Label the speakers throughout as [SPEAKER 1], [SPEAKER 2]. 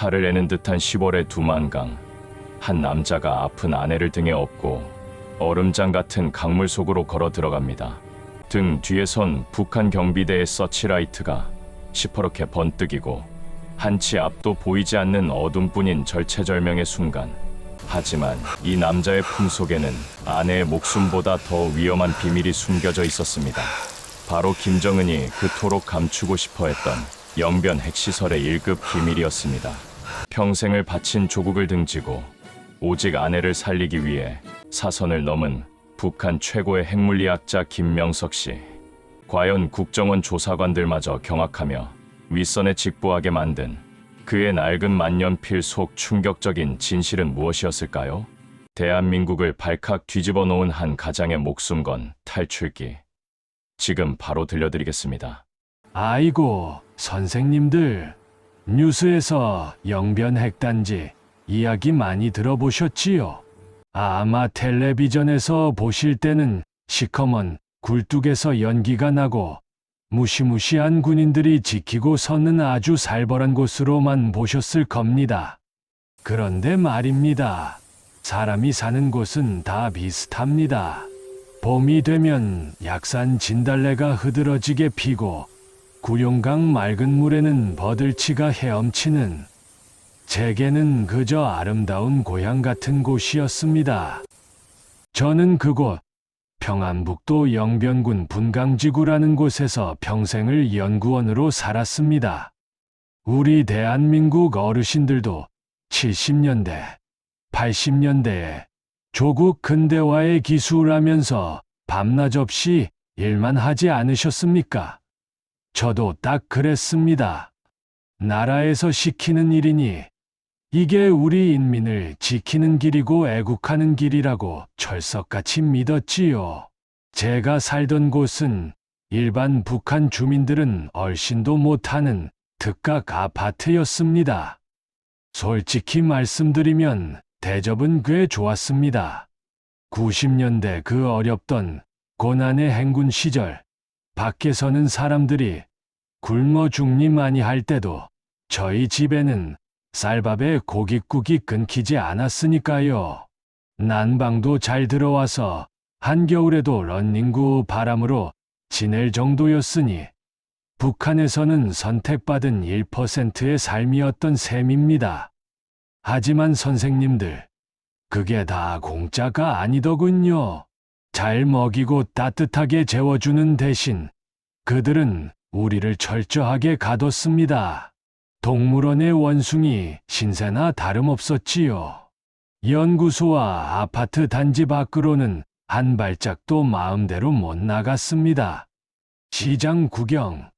[SPEAKER 1] 살을 내는 듯한 10월의 두만강. 한 남자가 아픈 아내를 등에 업고 얼음장 같은 강물 속으로 걸어 들어갑니다. 등 뒤에선 북한 경비대의 서치라이트가 시퍼렇게 번뜩이고 한치 앞도 보이지 않는 어둠뿐인 절체절명의 순간. 하지만 이 남자의 품속에는 아내의 목숨보다 더 위험한 비밀이 숨겨져 있었습니다. 바로 김정은이 그토록 감추고 싶어 했던 영변 핵시설의 1급 비밀이었습니다. 평생을 바친 조국을 등지고 오직 아내를 살리기 위해 사선을 넘은 북한 최고의 핵물리학자 김명석 씨. 과연 국정원 조사관들마저 경악하며 윗선에 직보하게 만든 그의 낡은 만년필 속 충격적인 진실은 무엇이었을까요? 대한민국을 발칵 뒤집어 놓은 한 가장의 목숨 건 탈출기. 지금 바로 들려드리겠습니다.
[SPEAKER 2] 아이고, 선생님들. 뉴스에서 영변 핵단지 이야기 많이 들어보셨지요? 아마 텔레비전에서 보실 때는 시커먼 굴뚝에서 연기가 나고 무시무시한 군인들이 지키고 서는 아주 살벌한 곳으로만 보셨을 겁니다. 그런데 말입니다. 사람이 사는 곳은 다 비슷합니다. 봄이 되면 약산 진달래가 흐드러지게 피고 구룡강 맑은 물에는 버들치가 헤엄치는 제게는 그저 아름다운 고향 같은 곳이었습니다. 저는 그곳 평안북도 영변군 분강지구라는 곳에서 평생을 연구원으로 살았습니다. 우리 대한민국 어르신들도 70년대, 80년대에 조국 근대화의 기술하면서 밤낮 없이 일만 하지 않으셨습니까? 저도 딱 그랬습니다. 나라에서 시키는 일이니 이게 우리 인민을 지키는 길이고 애국하는 길이라고 철석같이 믿었지요. 제가 살던 곳은 일반 북한 주민들은 얼씬도 못하는 특각 아파트였습니다. 솔직히 말씀드리면 대접은 꽤 좋았습니다. 90년대 그 어렵던 고난의 행군 시절, 밖에서는 사람들이 굶어 죽니 많이 할 때도 저희 집에는 쌀밥에 고깃국이 끊기지 않았으니까요. 난방도 잘 들어와서 한겨울에도 런닝구 바람으로 지낼 정도였으니 북한에서는 선택받은 1%의 삶이었던 셈입니다. 하지만 선생님들, 그게 다 공짜가 아니더군요. 잘 먹이고 따뜻하게 재워주는 대신 그들은 우리를 철저하게 가뒀습니다. 동물원의 원숭이 신세나 다름없었지요. 연구소와 아파트 단지 밖으로는 한 발짝도 마음대로 못 나갔습니다. 시장 구경,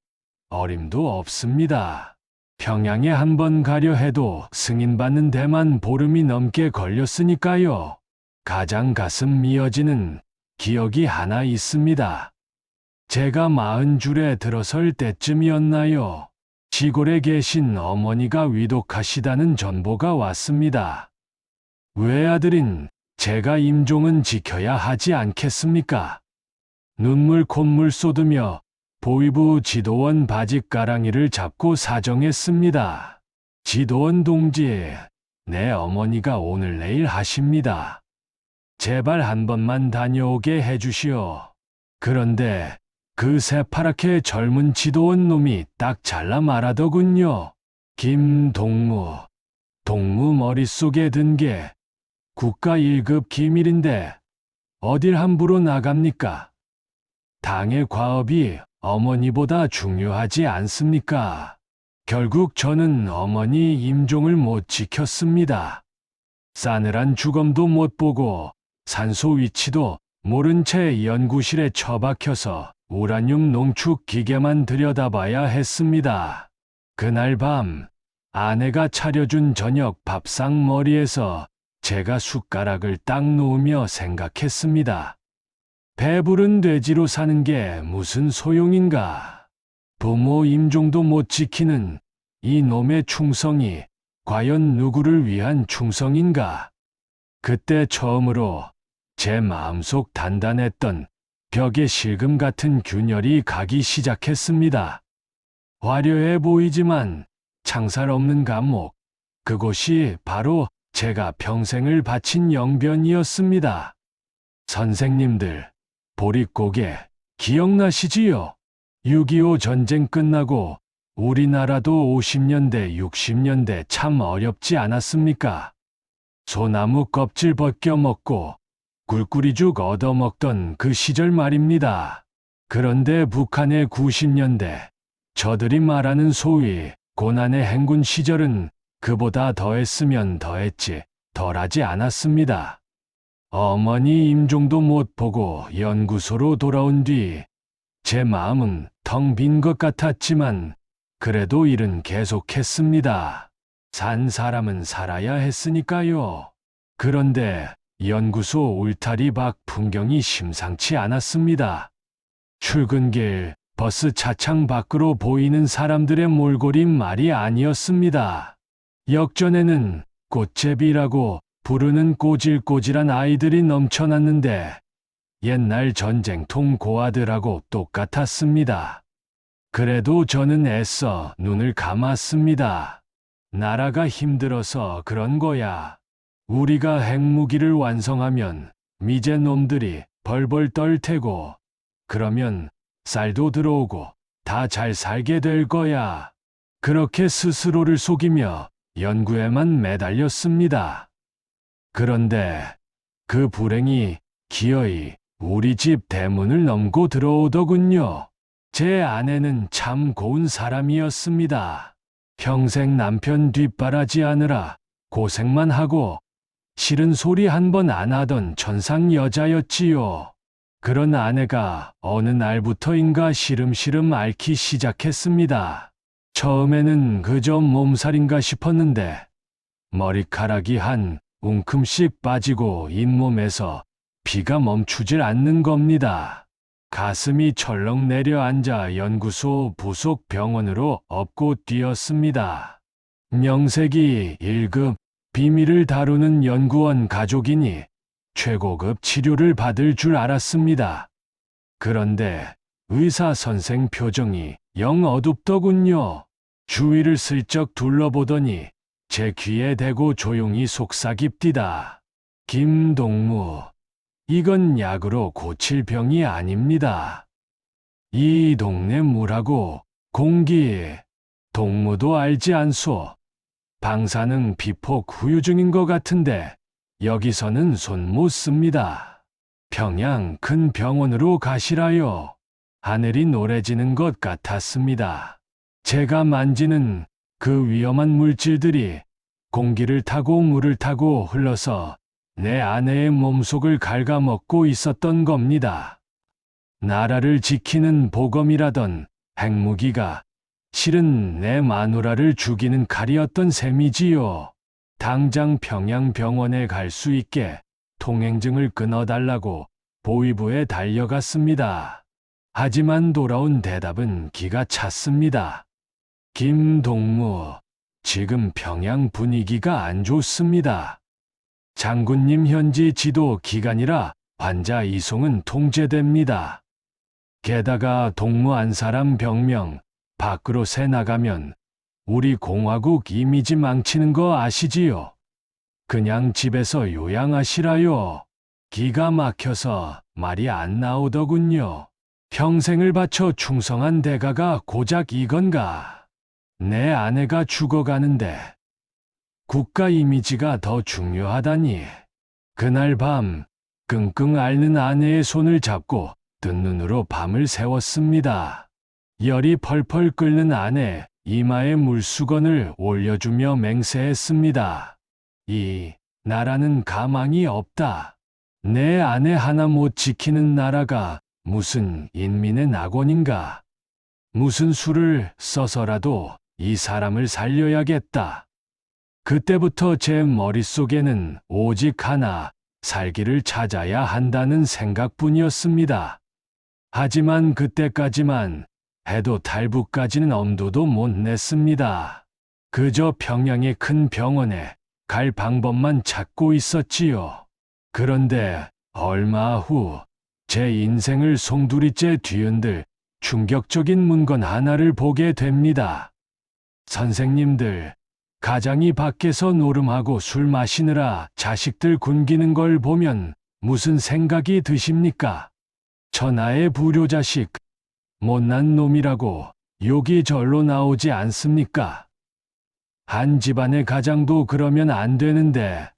[SPEAKER 2] 어림도 없습니다. 평양에 한 번 가려 해도 승인받는 데만 보름이 넘게 걸렸으니까요. 가장 가슴 미어지는 기억이 하나 있습니다. 제가 마흔 줄에 들어설 때쯤이었나요? 시골에 계신 어머니가 위독하시다는 전보가 왔습니다. 외아들인 제가 임종은 지켜야 하지 않겠습니까? 눈물 콧물 쏟으며 보위부 지도원 바짓가랑이를 잡고 사정했습니다. 지도원 동지, 내 어머니가 오늘 내일 하십니다. 제발 한 번만 다녀오게 해주시오. 그런데 그 새파랗게 젊은 지도원 놈이 딱 잘라 말하더군요. 김동무. 동무 머릿속에 든 게 국가 1급 기밀인데 어딜 함부로 나갑니까? 당의 과업이 어머니보다 중요하지 않습니까? 결국 저는 어머니 임종을 못 지켰습니다. 싸늘한 주검도 못 보고 산소 위치도 모른 채 연구실에 처박혀서 우라늄 농축 기계만 들여다봐야 했습니다. 그날 밤 아내가 차려준 저녁 밥상 머리에서 제가 숟가락을 딱 놓으며 생각했습니다. 배부른 돼지로 사는 게 무슨 소용인가? 부모 임종도 못 지키는 이 놈의 충성이 과연 누구를 위한 충성인가? 그때 처음으로 제 마음속 단단했던 벽에 실금 같은 균열이 가기 시작했습니다. 화려해 보이지만 창살 없는 감옥, 그곳이 바로 제가 평생을 바친 영변이었습니다. 선생님들, 보릿고개 기억나시지요? 6.25 전쟁 끝나고 우리나라도 50년대, 60년대 참 어렵지 않았습니까? 소나무 껍질 벗겨 먹고 굴꾸리죽 얻어먹던 그 시절 말입니다. 그런데 북한의 90년대, 저들이 말하는 소위 고난의 행군 시절은 그보다 더했으면 더했지 덜하지 않았습니다. 어머니 임종도 못 보고 연구소로 돌아온 뒤 제 마음은 텅 빈 것 같았지만 그래도 일은 계속했습니다. 산 사람은 살아야 했으니까요. 그런데 연구소 울타리 밖 풍경이 심상치 않았습니다. 출근길 버스 차창 밖으로 보이는 사람들의 몰골이 말이 아니었습니다. 역전에는 꽃제비라고 부르는 꼬질꼬질한 아이들이 넘쳐났는데 옛날 전쟁통 고아들하고 똑같았습니다. 그래도 저는 애써 눈을 감았습니다. 나라가 힘들어서 그런 거야. 우리가 핵무기를 완성하면 미제 놈들이 벌벌 떨 테고, 그러면 쌀도 들어오고 다 잘 살게 될 거야. 그렇게 스스로를 속이며 연구에만 매달렸습니다. 그런데 그 불행이 기어이 우리 집 대문을 넘고 들어오더군요. 제 아내는 참 고운 사람이었습니다. 평생 남편 뒷바라지 하느라 고생만 하고 싫은 소리 한 번 안 하던 천상 여자였지요. 그런 아내가 어느 날부터인가 시름시름 앓기 시작했습니다. 처음에는 그저 몸살인가 싶었는데 머리카락이 한 웅큼씩 빠지고 잇몸에서 피가 멈추질 않는 겁니다. 가슴이 철렁 내려앉아 연구소 부속 병원으로 업고 뛰었습니다. 명색이 1급 비밀을 다루는 연구원 가족이니 최고급 치료를 받을 줄 알았습니다. 그런데 의사 선생 표정이 영 어둡더군요. 주위를 슬쩍 둘러보더니 제 귀에 대고 조용히 속삭입디다. 김동무, 이건 약으로 고칠 병이 아닙니다. 이 동네 물하고 공기, 동무도 알지 않소. 방사능 비폭 후유증인 것 같은데 여기서는 손 못 씁니다. 평양 큰 병원으로 가시라요. 하늘이 노래지는 것 같았습니다. 제가 만지는 그 위험한 물질들이 공기를 타고 물을 타고 흘러서 내 아내의 몸속을 갉아먹고 있었던 겁니다. 나라를 지키는 보검이라던 핵무기가 실은 내 마누라를 죽이는 칼이었던 셈이지요. 당장 평양병원에 갈 수 있게 통행증을 끊어달라고 보위부에 달려갔습니다. 하지만 돌아온 대답은 기가 찼습니다. 김동무, 지금 평양 분위기가 안 좋습니다. 장군님 현지 지도 기간이라 환자 이송은 통제됩니다. 게다가 동무 한 사람 병명 밖으로 새 나가면 우리 공화국 이미지 망치는 거 아시지요? 그냥 집에서 요양하시라요. 기가 막혀서 말이 안 나오더군요. 평생을 바쳐 충성한 대가가 고작 이건가? 내 아내가 죽어가는데 국가 이미지가 더 중요하다니. 그날 밤 끙끙 앓는 아내의 손을 잡고 뜬 눈으로 밤을 새웠습니다. 열이 펄펄 끓는 아내 이마에 물수건을 올려주며 맹세했습니다. 이 나라는 가망이 없다. 내 아내 하나 못 지키는 나라가 무슨 인민의 낙원인가. 무슨 수를 써서라도 이 사람을 살려야겠다. 그때부터 제 머릿속에는 오직 하나, 살기를 찾아야 한다는 생각뿐이었습니다. 하지만 그때까지만 해도 탈북까지는 엄두도 못 냈습니다. 그저 평양의 큰 병원에 갈 방법만 찾고 있었지요. 그런데 얼마 후 제 인생을 송두리째 뒤흔들 충격적인 문건 하나를 보게 됩니다. 선생님들, 가장이 밖에서 노름하고 술 마시느라 자식들 굶기는 걸 보면 무슨 생각이 드십니까? 천하의 불효자식, 못난 놈이라고 욕이 절로 나오지 않습니까? 한 집안의 가장도 그러면 안 되는데,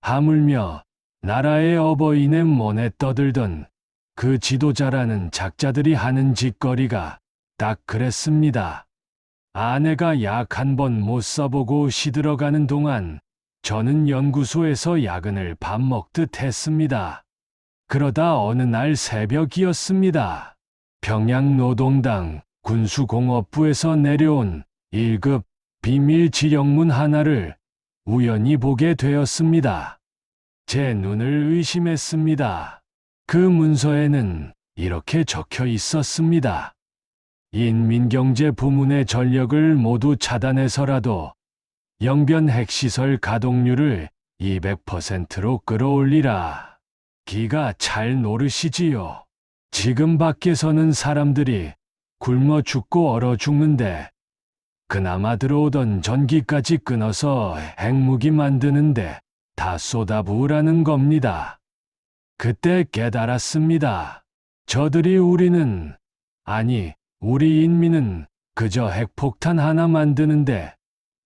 [SPEAKER 2] 하물며 나라의 어버이네 못에 떠들던 그 지도자라는 작자들이 하는 짓거리가 딱 그랬습니다. 아내가 약 한 번 못 써보고 시들어가는 동안 저는 연구소에서 야근을 밥 먹듯 했습니다. 그러다 어느 날 새벽이었습니다. 평양노동당 군수공업부에서 내려온 1급 비밀 지령문 하나를 우연히 보게 되었습니다. 제 눈을 의심했습니다. 그 문서에는 이렇게 적혀 있었습니다. 인민경제 부문의 전력을 모두 차단해서라도 영변 핵시설 가동률을 200%로 끌어올리라. 기가 잘 노르시지요. 지금 밖에서는 사람들이 굶어 죽고 얼어 죽는데 그나마 들어오던 전기까지 끊어서 핵무기 만드는데 다 쏟아부으라는 겁니다. 그때 깨달았습니다. 저들이 우리는, 아니, 우리 인민은 그저 핵폭탄 하나 만드는데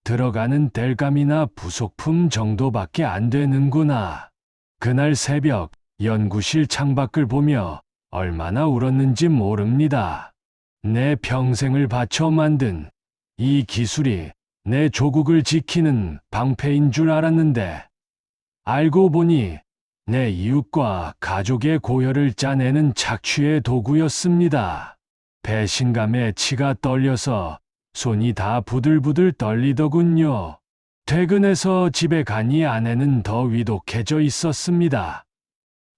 [SPEAKER 2] 들어가는 땔감이나 부속품 정도밖에 안 되는구나. 그날 새벽 연구실 창밖을 보며 얼마나 울었는지 모릅니다. 내 평생을 바쳐 만든 이 기술이 내 조국을 지키는 방패인 줄 알았는데 알고 보니 내 이웃과 가족의 고혈을 짜내는 착취의 도구였습니다. 배신감에 치가 떨려서 손이 다 부들부들 떨리더군요. 퇴근해서 집에 가니 아내는 더 위독해져 있었습니다.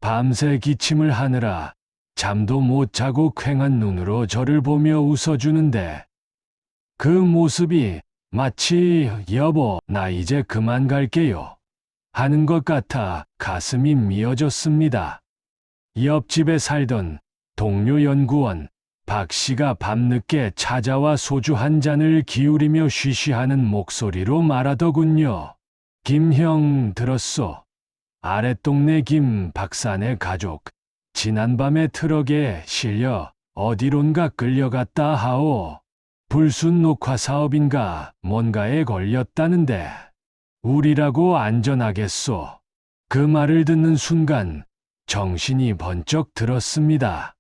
[SPEAKER 2] 밤새 기침을 하느라 잠도 못 자고 퀭한 눈으로 저를 보며 웃어주는데 그 모습이 마치 여보 나 이제 그만 갈게요 하는 것 같아 가슴이 미어졌습니다. 옆집에 살던 동료 연구원 박 씨가 밤늦게 찾아와 소주 한 잔을 기울이며 쉬쉬하는 목소리로 말하더군요. 김형 들었소. 아랫동네 김 박사네 가족 지난밤에 트럭에 실려 어디론가 끌려갔다 하오. 불순 녹화 사업인가 뭔가에 걸렸다는데 우리라고 안전하겠소. 그 말을 듣는 순간 정신이 번쩍 들었습니다.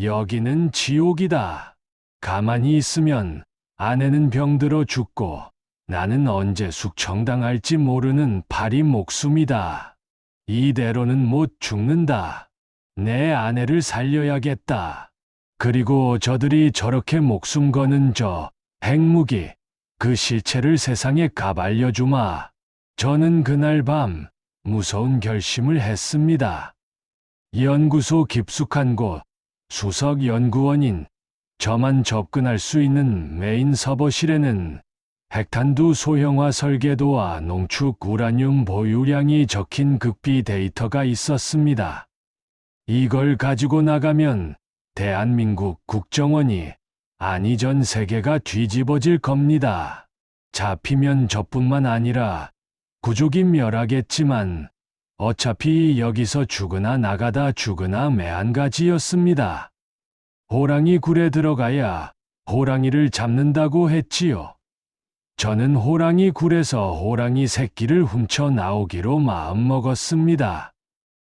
[SPEAKER 2] 여기는 지옥이다. 가만히 있으면 아내는 병들어 죽고 나는 언제 숙청당할지 모르는 파리 목숨이다. 이대로는 못 죽는다. 내 아내를 살려야겠다. 그리고 저들이 저렇게 목숨 거는 저 핵무기, 그 실체를 세상에 가발려 주마. 저는 그날 밤 무서운 결심을 했습니다. 연구소 깊숙한 곳, 수석 연구원인 저만 접근할 수 있는 메인 서버실에는 핵탄두 소형화 설계도와 농축 우라늄 보유량이 적힌 극비 데이터가 있었습니다. 이걸 가지고 나가면 대한민국 국정원이 아니 전 세계가 뒤집어질 겁니다. 잡히면 저뿐만 아니라 구족이 멸하겠지만 어차피 여기서 죽으나 나가다 죽으나 매한가지였습니다. 호랑이 굴에 들어가야 호랑이를 잡는다고 했지요. 저는 호랑이 굴에서 호랑이 새끼를 훔쳐 나오기로 마음먹었습니다.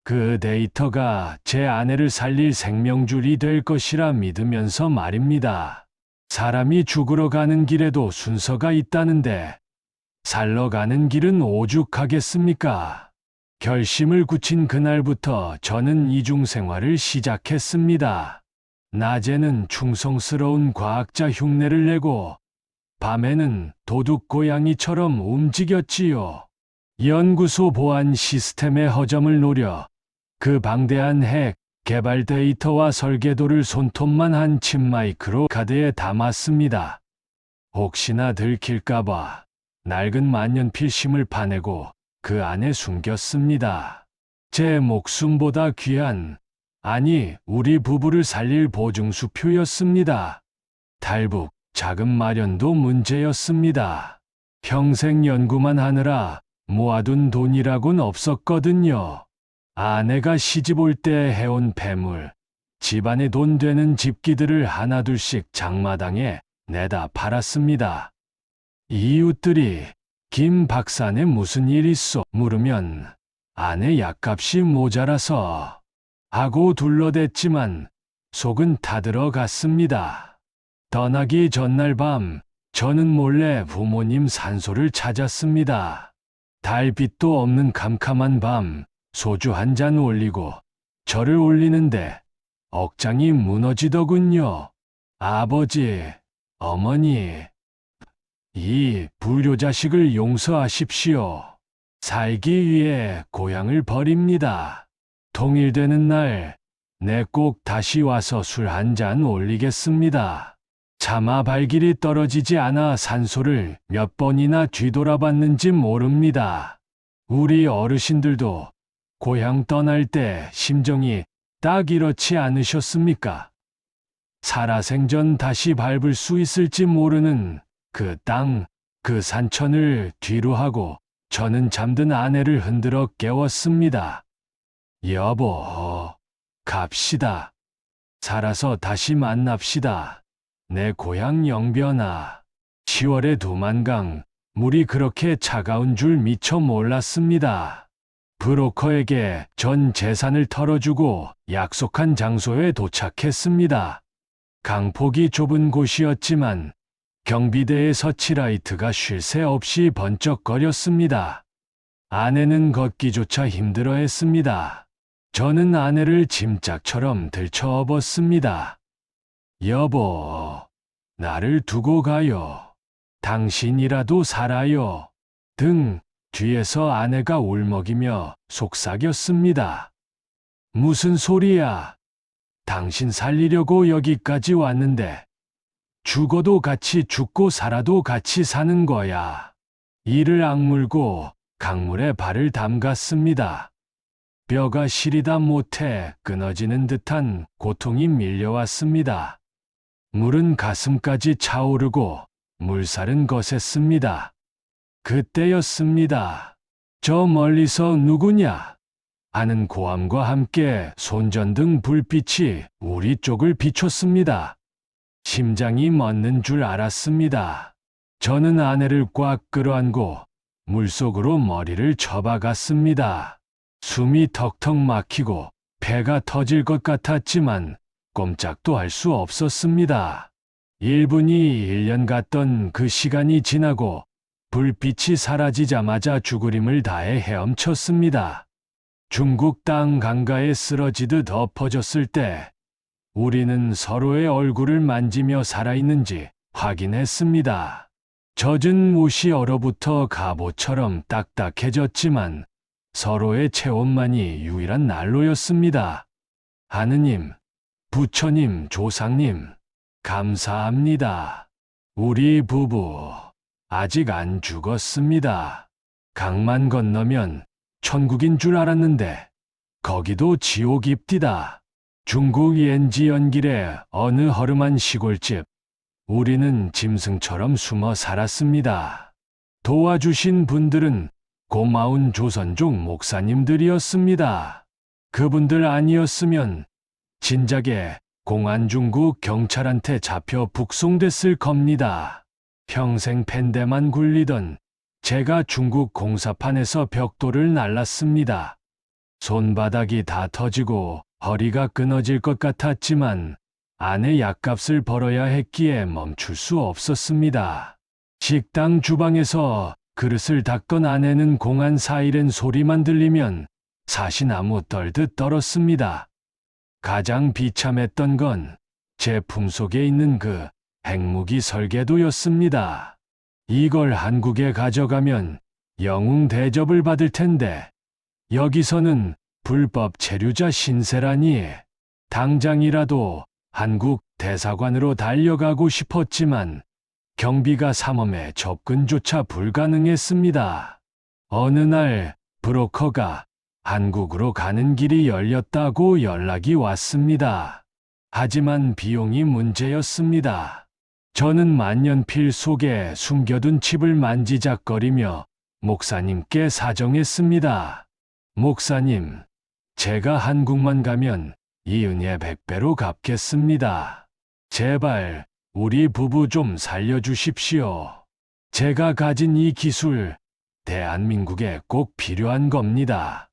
[SPEAKER 2] 그 데이터가 제 아내를 살릴 생명줄이 될 것이라 믿으면서 말입니다. 사람이 죽으러 가는 길에도 순서가 있다는데 살러 가는 길은 오죽하겠습니까? 결심을 굳힌 그날부터 저는 이중 생활을 시작했습니다. 낮에는 충성스러운 과학자 흉내를 내고 밤에는 도둑 고양이처럼 움직였지요. 연구소 보안 시스템의 허점을 노려 그 방대한 핵 개발 데이터와 설계도를 손톱만 한 칩 마이크로 카드에 담았습니다. 혹시나 들킬까봐 낡은 만년필 심을 파내고 그 안에 숨겼습니다. 제 목숨보다 귀한, 아니, 우리 부부를 살릴 보증수표였습니다. 탈북, 자금 마련도 문제였습니다. 평생 연구만 하느라 모아둔 돈이라곤 없었거든요. 아내가 시집 올 때 해온 폐물, 집안에 돈 되는 집기들을 하나둘씩 장마당에 내다 팔았습니다. 이웃들이 김 박사네 무슨 일 있어 물으면 아내 약값이 모자라서 하고 둘러댔지만 속은 타들어 갔습니다. 떠나기 전날 밤 저는 몰래 부모님 산소를 찾았습니다. 달빛도 없는 캄캄한 밤 소주 한 잔 올리고 절을 올리는데 억장이 무너지더군요. 아버지, 어머니, 이 불효 자식을 용서하십시오. 살기 위해 고향을 버립니다. 통일되는 날, 내 꼭 다시 와서 술 한 잔 올리겠습니다. 차마 발길이 떨어지지 않아 산소를 몇 번이나 뒤돌아봤는지 모릅니다. 우리 어르신들도 고향 떠날 때 심정이 딱 이렇지 않으셨습니까? 살아생전 다시 밟을 수 있을지 모르는 그 땅, 그 산천을 뒤로 하고 저는 잠든 아내를 흔들어 깨웠습니다. 여보, 갑시다. 살아서 다시 만납시다. 내 고향 영변아. 10월의 두만강, 물이 그렇게 차가운 줄 미처 몰랐습니다. 브로커에게 전 재산을 털어주고 약속한 장소에 도착했습니다. 강폭이 좁은 곳이었지만 경비대의 서치라이트가 쉴 새 없이 번쩍거렸습니다. 아내는 걷기조차 힘들어 했습니다. 저는 아내를 짐짝처럼 들쳐 업었습니다. 여보, 나를 두고 가요. 당신이라도 살아요. 등 뒤에서 아내가 울먹이며 속삭였습니다. 무슨 소리야? 당신 살리려고 여기까지 왔는데 죽어도 같이 죽고 살아도 같이 사는 거야. 이를 악물고 강물에 발을 담갔습니다. 뼈가 시리다 못해 끊어지는 듯한 고통이 밀려왔습니다. 물은 가슴까지 차오르고 물살은 거셌습니다. 그때였습니다. 저 멀리서 누구냐? 하는 고함과 함께 손전등 불빛이 우리 쪽을 비췄습니다. 심장이 멎는 줄 알았습니다. 저는 아내를 꽉 끌어안고 물속으로 머리를 쳐박았습니다. 숨이 턱턱 막히고 배가 터질 것 같았지만 꼼짝도 할 수 없었습니다. 1분이 1년 같던 그 시간이 지나고 불빛이 사라지자마자 죽으림을 다해 헤엄쳤습니다. 중국 땅 강가에 쓰러지듯 엎어졌을 때 우리는 서로의 얼굴을 만지며 살아있는지 확인했습니다. 젖은 옷이 얼어붙어 갑옷처럼 딱딱해졌지만 서로의 체온만이 유일한 난로였습니다. 하느님, 부처님, 조상님, 감사합니다. 우리 부부, 아직 안 죽었습니다. 강만 건너면 천국인 줄 알았는데, 거기도 지옥입디다. 중국 옌지 연길의 어느 허름한 시골집. 우리는 짐승처럼 숨어 살았습니다. 도와주신 분들은 고마운 조선족 목사님들이었습니다. 그분들 아니었으면 진작에 공안중국 경찰한테 잡혀 북송됐을 겁니다. 평생 팬대만 굴리던 제가 중국 공사판에서 벽돌을 날랐습니다. 손바닥이 다 터지고 허리가 끊어질 것 같았지만 아내 약값을 벌어야 했기에 멈출 수 없었습니다. 식당 주방에서 그릇을 닦던 아내는 공안 사이렌 소리만 들리면 사시나무 떨듯 떨었습니다. 가장 비참했던 건 제 품 속에 있는 그 핵무기 설계도였습니다. 이걸 한국에 가져가면 영웅 대접을 받을 텐데 여기서는 불법 체류자 신세라니 당장이라도 한국 대사관으로 달려가고 싶었지만 경비가 삼엄해 접근조차 불가능했습니다. 어느 날 브로커가 한국으로 가는 길이 열렸다고 연락이 왔습니다. 하지만 비용이 문제였습니다. 저는 만년필 속에 숨겨둔 칩을 만지작거리며 목사님께 사정했습니다. 목사님, 제가 한국만 가면 이 은혜 백배로 갚겠습니다. 제발 우리 부부 좀 살려주십시오. 제가 가진 이 기술 대한민국에 꼭 필요한 겁니다.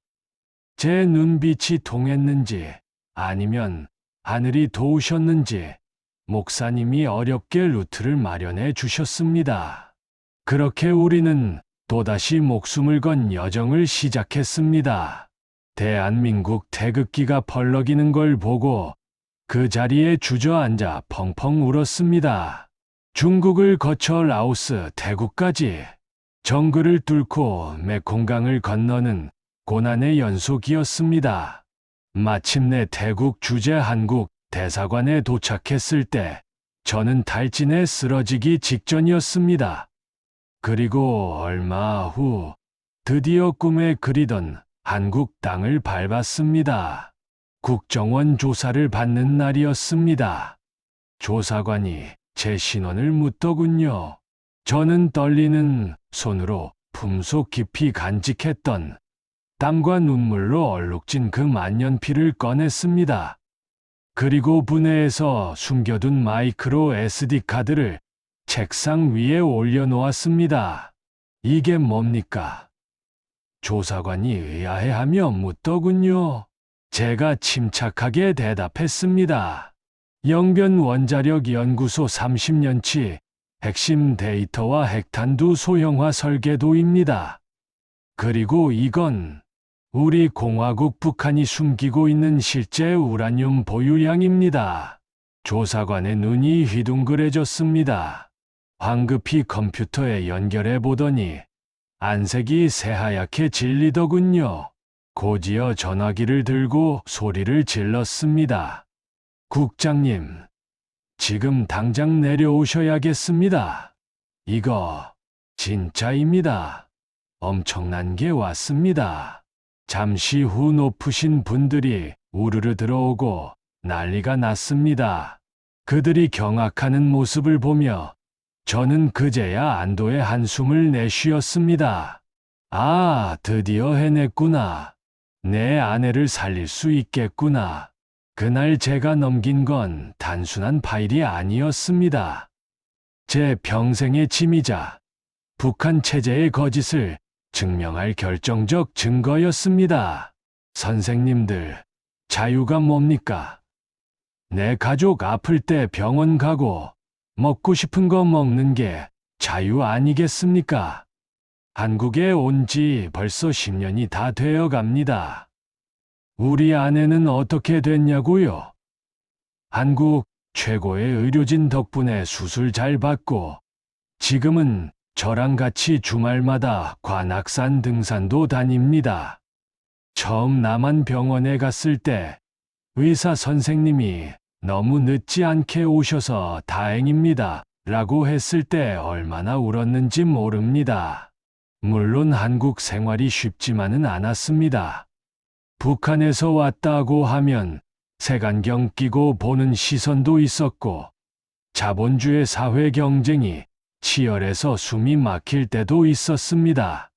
[SPEAKER 2] 제 눈빛이 통했는지 아니면 하늘이 도우셨는지 목사님이 어렵게 루트를 마련해 주셨습니다. 그렇게 우리는 또다시 목숨을 건 여정을 시작했습니다. 대한민국 태극기가 펄럭이는 걸 보고 그 자리에 주저앉아 펑펑 울었습니다. 중국을 거쳐 라오스, 태국까지 정글을 뚫고 메콩강을 건너는 고난의 연속이었습니다. 마침내 태국 주재 한국 대사관에 도착했을 때 저는 탈진에 쓰러지기 직전이었습니다. 그리고 얼마 후 드디어 꿈에 그리던 한국 땅을 밟았습니다. 국정원 조사를 받는 날이었습니다. 조사관이 제 신원을 묻더군요. 저는 떨리는 손으로 품속 깊이 간직했던 땀과 눈물로 얼룩진 그 만년필을 꺼냈습니다. 그리고 분해해서 숨겨둔 마이크로 SD 카드를 책상 위에 올려놓았습니다. 이게 뭡니까? 조사관이 의아해하며 묻더군요. 제가 침착하게 대답했습니다. 영변 원자력 연구소 30년치 핵심 데이터와 핵탄두 소형화 설계도입니다. 그리고 이건 우리 공화국 북한이 숨기고 있는 실제 우라늄 보유량입니다. 조사관의 눈이 휘둥그레졌습니다. 황급히 컴퓨터에 연결해 보더니 안색이 새하얗게 질리더군요. 고지어 전화기를 들고 소리를 질렀습니다. 국장님, 지금 당장 내려오셔야겠습니다. 이거 진짜입니다. 엄청난 게 왔습니다. 잠시 후 높으신 분들이 우르르 들어오고 난리가 났습니다. 그들이 경악하는 모습을 보며 저는 그제야 안도의 한숨을 내쉬었습니다. 아, 드디어 해냈구나. 내 아내를 살릴 수 있겠구나. 그날 제가 넘긴 건 단순한 파일이 아니었습니다. 제 평생의 짐이자 북한 체제의 거짓을 증명할 결정적 증거였습니다. 선생님들, 자유가 뭡니까? 내 가족 아플 때 병원 가고 먹고 싶은 거 먹는 게 자유 아니겠습니까? 한국에 온 지 벌써 10년이 다 되어 갑니다. 우리 아내는 어떻게 됐냐고요? 한국 최고의 의료진 덕분에 수술 잘 받고 지금은 저랑 같이 주말마다 관악산 등산도 다닙니다. 처음 남한 병원에 갔을 때 의사 선생님이 너무 늦지 않게 오셔서 다행입니다. 라고 했을 때 얼마나 울었는지 모릅니다. 물론 한국 생활이 쉽지만은 않았습니다. 북한에서 왔다고 하면 색안경 끼고 보는 시선도 있었고, 자본주의 사회 경쟁이 치열해서 숨이 막힐 때도 있었습니다.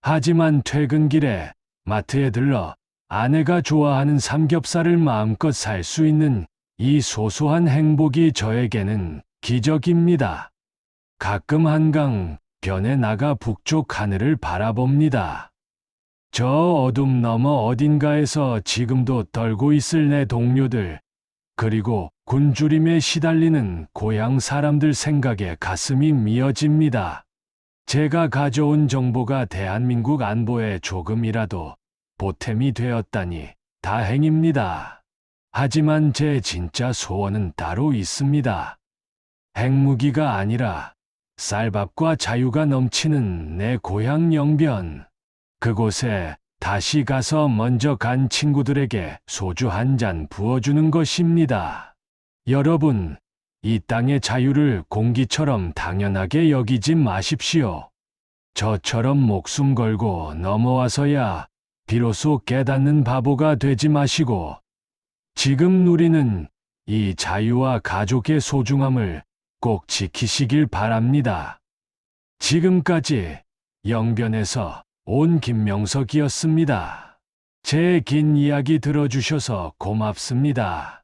[SPEAKER 2] 하지만 퇴근길에 마트에 들러 아내가 좋아하는 삼겹살을 마음껏 살 수 있는 이 소소한 행복이 저에게는 기적입니다. 가끔 한강 변에 나가 북쪽 하늘을 바라봅니다. 저 어둠 너머 어딘가에서 지금도 떨고 있을 내 동료들, 그리고 굶주림에 시달리는 고향 사람들 생각에 가슴이 미어집니다. 제가 가져온 정보가 대한민국 안보에 조금이라도 보탬이 되었다니 다행입니다. 하지만 제 진짜 소원은 따로 있습니다. 핵무기가 아니라 쌀밥과 자유가 넘치는 내 고향 영변. 그곳에 다시 가서 먼저 간 친구들에게 소주 한 잔 부어주는 것입니다. 여러분, 이 땅의 자유를 공기처럼 당연하게 여기지 마십시오. 저처럼 목숨 걸고 넘어와서야 비로소 깨닫는 바보가 되지 마시고 지금 누리는 이 자유와 가족의 소중함을 꼭 지키시길 바랍니다. 지금까지 영변에서 온 김명석이었습니다. 제 긴 이야기 들어주셔서 고맙습니다.